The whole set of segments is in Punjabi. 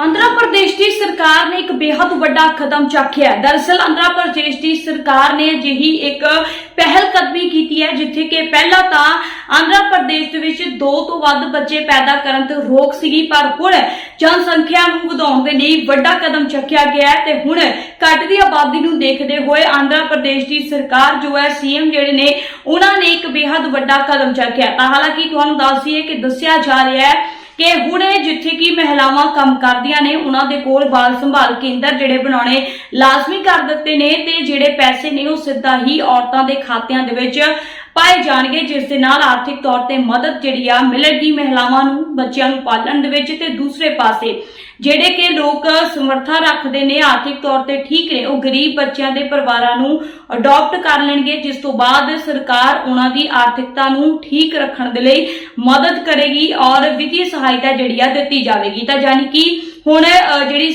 ਆਂਧਰਾ ਪ੍ਰਦੇਸ਼ ਦੀ ਸਰਕਾਰ ਨੇ ਇੱਕ ਬੇहद ਵੱਡਾ ਕਦਮ ਚੱਕਿਆ ਦਰਸਲ ਆਂਧਰਾ ਪ੍ਰਦੇਸ਼ ਦੀ ਸਰਕਾਰ ਨੇ ਅਜਿਹੀ ਇੱਕ ਪਹਿਲ ਕਦਮੀ ਕੀਤੀ ਹੈ, ਜਿੱਥੇ ਕਿ ਪਹਿਲਾਂ ਤਾਂ ਆਂਧਰਾ ਪ੍ਰਦੇਸ਼ ਦੇ ਵਿੱਚ ਦੋ ਤੋਂ ਵੱਧ ਬੱਚੇ ਪੈਦਾ ਕਰਨ ਤੇ ਰੋਕ ਸੀਗੀ, ਪਰ ਹੁਣ ਜਨਸੰਖਿਆ ਨੂੰ ਵਧਾਉਣ ਦੇ ਲਈ ਵੱਡਾ ਕਦਮ ਚੱਕਿਆ ਗਿਆ ਤੇ ਹੁਣ ਘਟਦੀ ਆਬਾਦੀ ਨੂੰ ਦੇਖਦੇ ਹੋਏ ਆਂਧਰਾ ਪ੍ਰਦੇਸ਼ ਦੀ ਸਰਕਾਰ ਜੋ ਹੈ, ਸੀਐਮ ਜਿਹੜੇ ਨੇ, ਉਹਨਾਂ ਨੇ ਇੱਕ ਬੇਹੱਦ ਵੱਡਾ ਕਦਮ ਚੱਕਿਆ ਤਾਂ ਹਾਲਾਂਕਿ ਤੁਹਾਨੂੰ ਦੱਸ ਦਈਏ ਕਿ ਦੱਸਿਆ ਜਾ ਰਿਹਾ ਹੈ ਕਿ ਹੁਣ ਜਿੱਥੇ ਕਿ ਮਹਿਲਾਵਾਂ ਕੰਮ ਕਰਦੀਆਂ ਨੇ, ਉਹਨਾਂ ਦੇ ਕੋਲ ਬਾਲ ਸੰਭਾਲ ਕੇਂਦਰ ਜਿਹੜੇ ਬਣਾਉਣੇ ਲਾਜ਼ਮੀ ਕਰ ਦਿੱਤੇ ਨੇ ਤੇ ਜਿਹੜੇ ਪੈਸੇ ਨੇ ਉਹ ਸਿੱਧਾ ਹੀ ਔਰਤਾਂ ਦੇ ਖਾਤਿਆਂ ਦੇ ਵਿੱਚ ਪਾਏ ਜਾਣਗੇ, ਜਿਸ ਦੇ ਨਾਲ ਆਰਥਿਕ ਤੌਰ ਤੇ ਮਦਦ ਜਿਹੜੀ ਆ ਮਿਲੇਗੀ ਮਹਿਲਾਵਾਂ ਨੂੰ, ਬੱਚਿਆਂ ਨੂੰ ਪਾਲਣ ਦੇ ਵਿੱਚ ਤੇ ਦੂਸਰੇ ਪਾਸੇ ਜਿਹੜੇ ਕਿ ਲੋਕ ਸਮਰੱਥਾ ਰੱਖਦੇ ਨੇ, ਆਰਥਿਕ ਤੌਰ ਤੇ ਠੀਕ ਨੇ, ਉਹ ਗਰੀਬ ਬੱਚਿਆਂ ਦੇ ਪਰਿਵਾਰਾਂ ਨੂੰ ਅਡਾਪਟ ਕਰ ਲੈਣਗੇ, ਜਿਸ ਤੋਂ ਬਾਅਦ ਸਰਕਾਰ ਉਹਨਾਂ ਦੀ ਆਰਥਿਕਤਾ ਨੂੰ ਠੀਕ ਰੱਖਣ ਦੇ ਲਈ ਮਦਦ ਕਰੇਗੀ ਔਰ ਵਿੱਤੀ ਸਹਾਇਤਾ ਜਿਹੜੀ ਆ ਦਿੱਤੀ ਜਾਵੇਗੀ। ਤਾਂ ਯਾਨੀ ਕਿ ਹੁਣ ਜਿਹੜੀ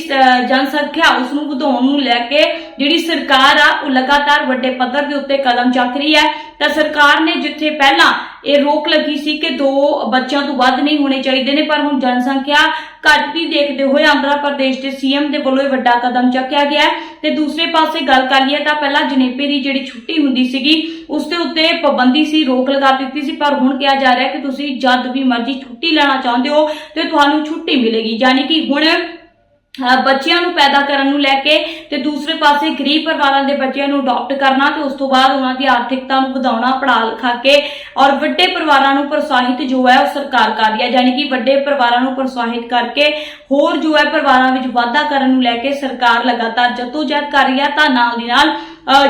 ਜਨਸੰਖਿਆ ਉਸ ਨੂੰ ਵਧਾਉਣ ਨੂੰ ਲੈ ਕੇ ਜਿਹੜੀ ਸਰਕਾਰ ਆ, ਉਹ ਲਗਾਤਾਰ ਵੱਡੇ ਪੱਧਰ ਦੇ ਉੱਤੇ ਕਦਮ ਚੱਕ ਰਹੀ ਹੈ। ਤਾਂ ਸਰਕਾਰ ਨੇ ਜਿੱਥੇ ਪਹਿਲਾਂ ਇਹ ਰੋਕ ਲੱਗੀ ਸੀ ਕਿ ਦੋ ਬੱਚਿਆਂ ਤੋਂ ਵੱਧ ਨਹੀਂ ਹੋਣੇ ਚਾਹੀਦੇ ਨੇ, ਪਰ ਹੁਣ ਜਨਸੰਖਿਆ ਘਟਦੀ ਦੇਖਦੇ ਹੋਏ ਆਂਧਰਾ ਪ੍ਰਦੇਸ਼ ਦੇ ਸੀਐਮ ਦੇ ਵੱਲੋਂ ਇਹ ਵੱਡਾ ਕਦਮ ਚੱਕਿਆ ਗਿਆ ਤੇ ਦੂਸਰੇ ਪਾਸੇ ਗੱਲ ਕਰ ਲਈਏ ਤਾਂ ਪਹਿਲਾਂ ਜਨੇਪੇ ਦੀ ਜਿਹੜੀ ਛੁੱਟੀ ਹੁੰਦੀ ਸੀਗੀ, ਉਸ ਦੇ ਉੱਤੇ ਪਾਬੰਦੀ ਸੀ, ਰੋਕ ਲਗਾ ਦਿੱਤੀ ਸੀ, ਪਰ ਹੁਣ ਕਿਹਾ ਜਾ ਰਿਹਾ ਕਿ ਤੁਸੀਂ ਜਦ ਵੀ ਮਰਜ਼ੀ ਛੁੱਟੀ ਲੈਣਾ ਚਾਹੁੰਦੇ ਹੋ ਤੇ ਤੁਹਾਨੂੰ ਛੁੱਟੀ ਮਿਲੇਗੀ। ਯਾਨੀ ਕਿ ਹੁਣ ਬੱਚਿਆਂ ਨੂੰ ਪੈਦਾ ਕਰਨ ਨੂੰ ਲੈ ਕੇ ਤੇ ਦੂਸਰੇ ਪਾਸੇ ਗਰੀਬ ਪਰਿਵਾਰਾਂ ਦੇ ਬੱਚਿਆਂ ਨੂੰ ਅਡਾਪਟ ਕਰਨਾ ਤੇ ਉਸ ਤੋਂ ਬਾਅਦ ਉਹਨਾਂ ਦੀ ਆਰਥਿਕਤਾ ਨੂੰ ਵਧਾਉਣਾ, ਪੜ੍ਹਾ ਲਿਖਾ ਕੇ ਔਰ ਵੱਡੇ ਪਰਿਵਾਰਾਂ ਨੂੰ ਪ੍ਰੋਤਸਾਹਿਤ ਜੋ ਹੈ ਉਹ ਸਰਕਾਰ ਕਰ ਰਹੀ ਹੈ। ਯਾਨੀ ਕਿ ਵੱਡੇ ਪਰਿਵਾਰਾਂ ਨੂੰ ਪ੍ਰੋਤਸਾਹਿਤ ਕਰਕੇ ਹੋਰ ਜੋ ਹੈ ਪਰਿਵਾਰਾਂ ਵਿੱਚ ਵਾਧਾ ਕਰਨ ਨੂੰ ਲੈ ਕੇ ਸਰਕਾਰ ਲਗਾਤਾਰ ਜਦੋਜਹਿਦ ਕਰ ਰਹੀ ਹੈ। ਤਾਂ ਨਾਲ ਦੀ ਨਾਲ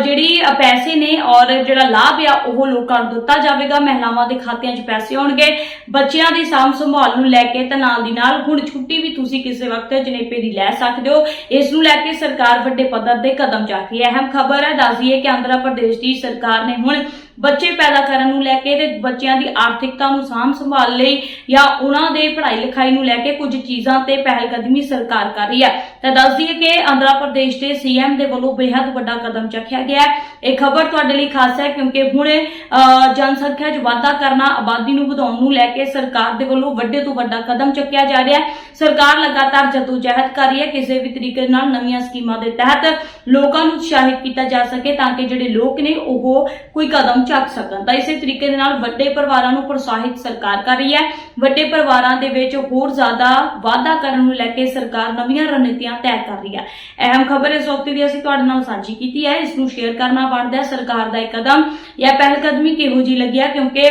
ਜਿਹੜੀ ਪੈਸੇ ਨੇ ਔਰ ਜਿਹੜਾ ਲਾਭ ਆ, ਉਹ ਲੋਕਾਂ ਨੂੰ ਦਿੱਤਾ ਜਾਵੇਗਾ। ਮਹਿਲਾਵਾਂ ਦੇ ਖਾਤਿਆਂ 'ਚ ਪੈਸੇ ਆਉਣਗੇ। ਬੱਚਿਆਂ ਦੀ ਸਾਂਭ ਸੰਭਾਲ ਨੂੰ ਲੈ ਕੇ ਤੇ ਨਾਲ ਦੀ ਨਾਲ ਹੁਣ ਛੁੱਟੀ ਵੀ ਤੁਸੀਂ ਕਿਸੇ ਵਕਤ ਜਨੇਪੇ ਦੀ ਲੈ ਸਕਦੇ ਹੋ। ਇਸ ਨੂੰ ਲੈ ਕੇ ਸਰਕਾਰ ਵੱਡੇ ਪੱਧਰ ਦੇ ਕਦਮ ਚੱਕ ਰਹੀ ਹੈ। ਅਹਿਮ ਖਬਰ ਹੈ ਦੱਸਦੀਏ ਕਿ ਆਂਧਰਾ ਪ੍ਰਦੇਸ਼ ਦੀ ਸਰਕਾਰ ਨੇ ਹੁਣ ਬੱਚੇ ਪੈਦਾ ਕਰਨ ਨੂੰ ਲੈ ਕੇ ਤੇ ਬੱਚਿਆਂ ਦੀ ਆਰਥਿਕਤਾ ਨੂੰ ਸਾਂਭ ਸੰਭਾਲ ਲਈ ਜਾਂ ਉਹਨਾਂ ਦੇ ਪੜ੍ਹਾਈ ਲਿਖਾਈ ਨੂੰ ਲੈ ਕੇ ਕੁਝ ਚੀਜ਼ਾਂ ਤੇ ਪਹਿਲਕਦਮੀ ਸਰਕਾਰ ਕਰ ਰਹੀ ਹੈ। ਤਾਂ ਦੱਸ ਦਈਏ ਕਿ ਆਂਧਰਾ ਪ੍ਰਦੇਸ਼ ਦੇ ਸੀਐਮ ਦੇ ਵੱਲੋਂ ਬੇहद ਵੱਡਾ ਕਦਮ ਚੱਕਿਆ ਗਿਆ ਹੈ। ਇਹ ਖਬਰ ਤੁਹਾਡੇ ਲਈ ਖਾਸ ਹੈ ਕਿਉਂਕਿ ਹੁਣ ਅਹ, ਜਨਸੰਖਿਆ 'ਚ ਵਾਧਾ ਕਰਨਾ ਆਬਾਦੀ ਨੂੰ ਵਧਾਉਣ ਨੂੰ ਲੈ ਕੇ ਸਰਕਾਰ ਦੇ ਵੱਲੋਂ ਵੱਡੇ ਤੋਂ ਵੱਡਾ ਕਦਮ ਚੱਕਿਆ ਜਾ ਰਿਹਾ ਹੈ। ਸਰਕਾਰ ਲਗਾਤਾਰ ਜਦੋਜਹਿਦ ਕਰ ਰਹੀ ਹੈ ਕਿਸੇ ਵੀ ਤਰੀਕੇ ਨਾਲ ਨਵੀਆਂ ਸਕੀਮਾਂ ਦੇ ਤਹਿਤ ਲੋਕਾਂ ਨੂੰ ਉਤਸ਼ਾਹਿਤ ਕੀਤਾ ਜਾ ਸਕੇ ਤਾਂ ਕਿ ਜਿਹੜੇ ਲੋਕ ਨੇ ਉਹ ਕੋਈ ਕਦਮ ਚੱਕ ਸਕਣ। ਤਾਂ ਇਸੇ ਤਰੀਕੇ ਦੇ ਨਾਲ ਵੱਡੇ ਪਰਿਵਾਰਾਂ ਨੂੰ ਪ੍ਰੋਤਸਾਹਿਤ ਸਰਕਾਰ ਕਰ ਰਹੀ ਹੈ। ਵੱਡੇ ਪਰਿਵਾਰਾਂ ਦੇ ਵਿੱਚ ਹੋਰ ਜ਼ਿਆਦਾ ਵਾਧਾ ਕਰਨ ਨੂੰ ਲੈ ਕੇ ਸਰਕਾਰ ਨਵੀਆਂ ਰਣਨੀਤੀਆਂ ਤੈਅ ਕਰ ਰਹੀ ਹੈ। ਅਹਿਮ ਖਬਰ ਇਸ ਵਕਤ ਦੀ ਅਸੀਂ ਤੁਹਾਡੇ ਨਾਲ ਸਾਂਝੀ ਕੀਤੀ ਹੈ। ਇਸ ਨੂੰ ਸ਼ੇਅਰ ਕਰਨਾ ਬਣਦਾ ਹੈ। ਸਰਕਾਰ ਦਾ ਇਹ ਕਦਮ ਜਾਂ ਪਹਿਲ ਕਦਮੀ ਕਿਹੋ ਜੀ ਲੱਗਿਆ ਕਿਉਂਕਿ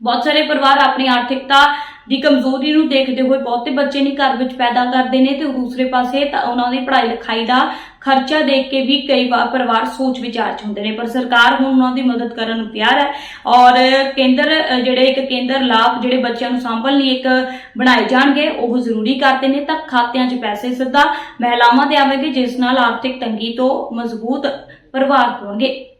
ਬਹੁਤ ਸਾਰੇ ਪਰਿਵਾਰ ਆਪਣੀ ਆਰਥਿਕਤਾ ਦੀ ਕਮਜ਼ੋਰੀ ਨੂੰ ਦੇਖਦੇ ਹੋਏ ਬਹੁਤੇ ਬੱਚੇ ਨਹੀਂ ਘਰ ਵਿੱਚ ਪੈਦਾ ਕਰਦੇ ਨੇ ਤੇ ਦੂਸਰੇ ਪਾਸੇ ਤਾਂ ਉਹਨਾਂ ਦੀ ਪੜ੍ਹਾਈ ਲਿਖਾਈ ਦਾ ਖਰਚਾ ਦੇਖ ਕੇ ਵੀ ਕਈ ਵਾਰ ਪਰਿਵਾਰ ਸੋਚ ਵਿਚਾਰ ਚ ਹੁੰਦੇ ਨੇ, ਪਰ ਸਰਕਾਰ ਹੁਣ ਉਹਨਾਂ ਦੀ ਮਦਦ ਕਰਨ ਨੂੰ ਤਿਆਰ ਹੈ ਔਰ ਕੇਂਦਰ ਜਿਹੜੇ ਇੱਕ ਕੇਂਦਰ ਲਾਭ ਜਿਹੜੇ ਬੱਚਿਆਂ ਨੂੰ ਸੰਭਲ ਲਈ ਇੱਕ ਬਣਾਏ ਜਾਣਗੇ, ਉਹ ਜ਼ਰੂਰੀ ਕਰਦੇ ਨੇ, ਤਾਂ ਖਾਤਿਆਂ 'ਚ ਪੈਸੇ ਸਿੱਧਾ ਮਹਿਲਾਵਾਂ ਤੇ ਆਵੇਗੇ, ਜਿਸ ਨਾਲ ਆਰਥਿਕ ਤੰਗੀ ਤੋਂ ਮਜ਼ਬੂਤ ਪ੍ਰਭਾਵ ਪਾਉਣਗੇ